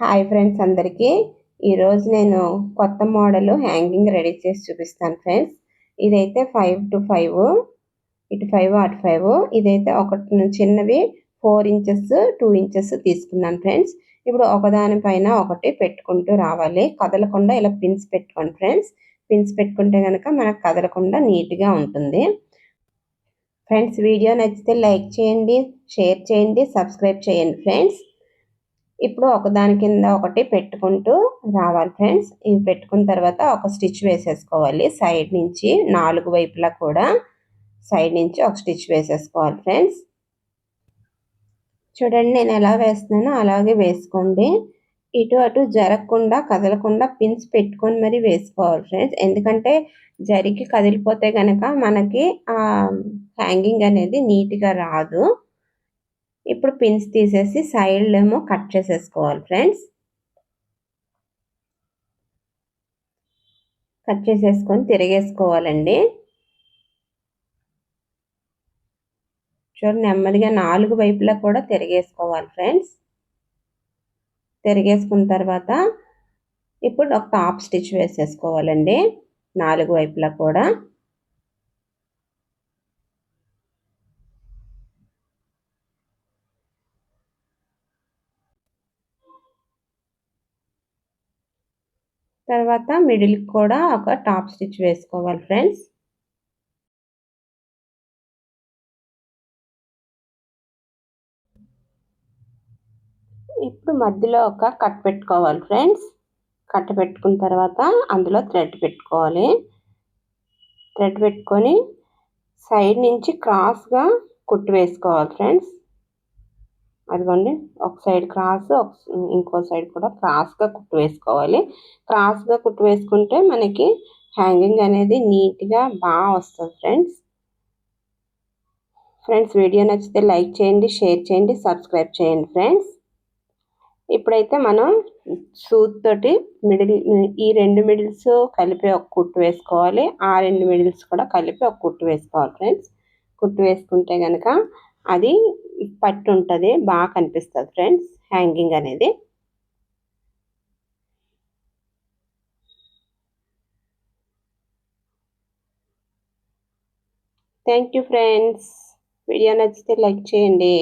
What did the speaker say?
Hi friends అందరికీ. ఈరోజు నేను కొత్త మోడల్ హ్యాంగింగ్ రెడీ చేసి చూపిస్తాను ఫ్రెండ్స్. ఇదైతే ఫైవ్ టు ఫైవ్ ఇటు ఫైవ్ అటు ఫైవ్. ఇదైతే ఒకటి చిన్నవి ఫోర్ ఇంచెస్ టూ ఇంచెస్ తీసుకున్నాను ఫ్రెండ్స్. ఇప్పుడు ఒకదానిపైన ఒకటి పెట్టుకుంటూ రావాలి. కదలకుండా ఇలా పిన్స్ పెట్టుకోండి ఫ్రెండ్స్. పిన్స్ పెట్టుకుంటే కనుక మనకు కదలకుండా నీట్గా ఉంటుంది. ఫ్రెండ్స్ వీడియో నచ్చితే లైక్ చేయండి షేర్ చేయండి సబ్స్క్రైబ్ చేయండి ఫ్రెండ్స్. ఇప్పుడు ఒకదాని కింద ఒకటి పెట్టుకుంటూ రావాలి ఫ్రెండ్స్. ఇవి పెట్టుకున్న తర్వాత ఒక స్టిచ్ వేసేసుకోవాలి. సైడ్ నుంచి నాలుగు వైపులా కూడా సైడ్ నుంచి ఒక స్టిచ్ వేసేసుకోవాలి ఫ్రెండ్స్. చూడండి నేను ఎలా వేస్తున్నానో అలాగే వేసుకోండి. ఇటు అటు జరగకుండా కదలకుండా పిన్స్ పెట్టుకొని మరీ వేసుకోవాలి ఫ్రెండ్స్. ఎందుకంటే జరిగి కదిలిపోతే కనుక మనకి హ్యాంగింగ్ అనేది నీట్గా రాదు. ఇప్పుడు పిన్స్ తీసేసి సైడ్ ఏమో కట్ చేసేసుకోవాలి ఫ్రెండ్స్ కట్ చేసేసుకొని తిరిగేసుకోవాలండి. చూడండి నెమ్మదిగా నాలుగు వైపులా కూడా తిరిగేసుకోవాలి ఫ్రెండ్స్ తిరిగేసుకున్న తర్వాత ఇప్పుడు ఒక టాప్ స్టిచ్ వేసేసుకోవాలండి నాలుగు వైపులా కూడా. తర్వాత మిడిల్కి కూడా ఒక టాప్ స్టిచ్ వేసుకోవాలి ఫ్రెండ్స్. ఇప్పుడు మధ్యలో ఒక కట్ పెట్టుకోవాలి ఫ్రెండ్స్. కట్ పెట్టుకున్న తర్వాత అందులో థ్రెడ్ పెట్టుకోవాలి. థ్రెడ్ పెట్టుకొని సైడ్ నుంచి క్రాస్గా కుట్టు వేసుకోవాలి ఫ్రెండ్స్. అదిగోండి ఒక సైడ్ క్రాస్ ఇంకో సైడ్ కూడా క్రాస్గా కుట్టు వేసుకోవాలి. క్రాస్గా కుట్టు వేసుకుంటే మనకి హ్యాంగింగ్ అనేది నీట్గా బాగా వస్తుంది ఫ్రెండ్స్ ఫ్రెండ్స్ వీడియో నచ్చితే లైక్ చేయండి షేర్ చేయండి సబ్స్క్రైబ్ చేయండి ఫ్రెండ్స్ ఇప్పుడైతే మనం సూత్ తోటి మిడిల్ ఈ రెండు మిడిల్స్ కలిపి ఒక కుట్టు వేసుకోవాలి. ఆ రెండు మిడిల్స్ కూడా కలిపి ఒక కుట్టు వేసుకోవాలి ఫ్రెండ్స్ కుట్టు వేసుకుంటే కనుక అది పట్టు ఉంటుంది బాగా కనిపిస్తుంది ఫ్రెండ్స్ హ్యాంగింగ్ అనేది. Thank you friends. వీడియో నచ్చితే లైక్ చేయండి.